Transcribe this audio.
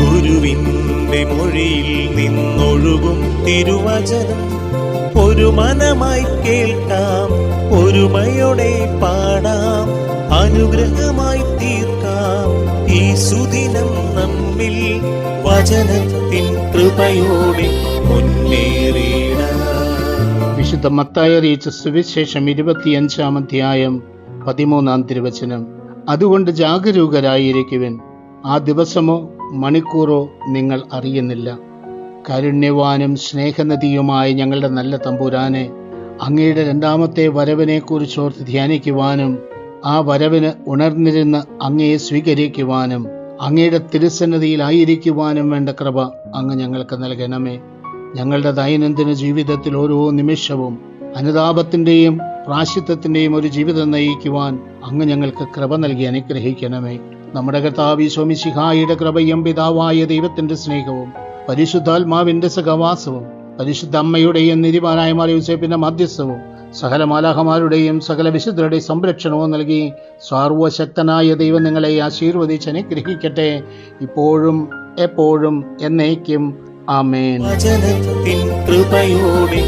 ഗുരുവിന്റെ മൊഴിയിൽ നിന്നൊഴുകും തിരുവചനം. ഒരു മനമായി കേൾക്കാം ഒരുമയോടെ പാടാം അനുഗ്രഹമായി തീർക്കാം. ഈ സുദിനം നമ്മിൽ വചനത്തിൻ കൃപയോടെ മുന്നേറിയിടാം വിശുദ്ധ മത്തായ സുവിശേഷം ഇരുപത്തിയഞ്ചാം അധ്യായം പതിമൂന്നാം തിരുവചനം. അതുകൊണ്ട് ജാഗരൂകരായിരിക്കുവൻ. ആ ദിവസമോ മണിക്കൂറോ നിങ്ങൾ അറിയുന്നില്ല. കാരുണ്യവാനും സ്നേഹനദിയുമായ ഞങ്ങളുടെ നല്ല തമ്പുരാനെ അങ്ങയുടെ രണ്ടാമത്തെ വരവിനെക്കുറിച്ചോർത്ത് ധ്യാനിക്കുവാനും ആ വരവിന് ഉണർന്നിരുന്ന് അങ്ങയെ സ്വീകരിക്കുവാനും അങ്ങയുടെ തിരുസന്നതിയിലായിരിക്കുവാനും വേണ്ട കൃപ അങ്ങ് ഞങ്ങൾക്ക് നൽകണമേ. ഞങ്ങളുടെ ദൈനംദിന ജീവിതത്തിൽ ഓരോ നിമിഷവും അനുതാപത്തിന്റെയും പ്രാശിത്വത്തിന്റെയും ഒരു ജീവിതം നയിക്കുവാൻ അങ്ങ് ഞങ്ങൾക്ക് കൃപ നൽകി അനുഗ്രഹിക്കണമേ. നമ്മുടെ കർത്താവ് സ്വാമിശിഹായുടെ കൃപയും പിതാവായ ദൈവത്തിന്റെ സ്നേഹവും പരിശുദ്ധാത്മാവിന്റെ സഹവാസവും പരിശുദ്ധ അമ്മയുടെയും നിരിമാനായ മാറിയൂസേപ്പിന്റെ മധ്യസ്ഥവും സകല മാലാഹമാരുടെയും സകല വിശുദ്ധരുടെയും സംരക്ഷണവും നൽകി സർവശക്തനായ ദൈവം നിങ്ങളെ ആശീർവദിച്ച് അനുഗ്രഹിക്കട്ടെ. ഇപ്പോഴും എപ്പോഴും എന്നേക്കും. ആമേൻ. കൃപയോടെ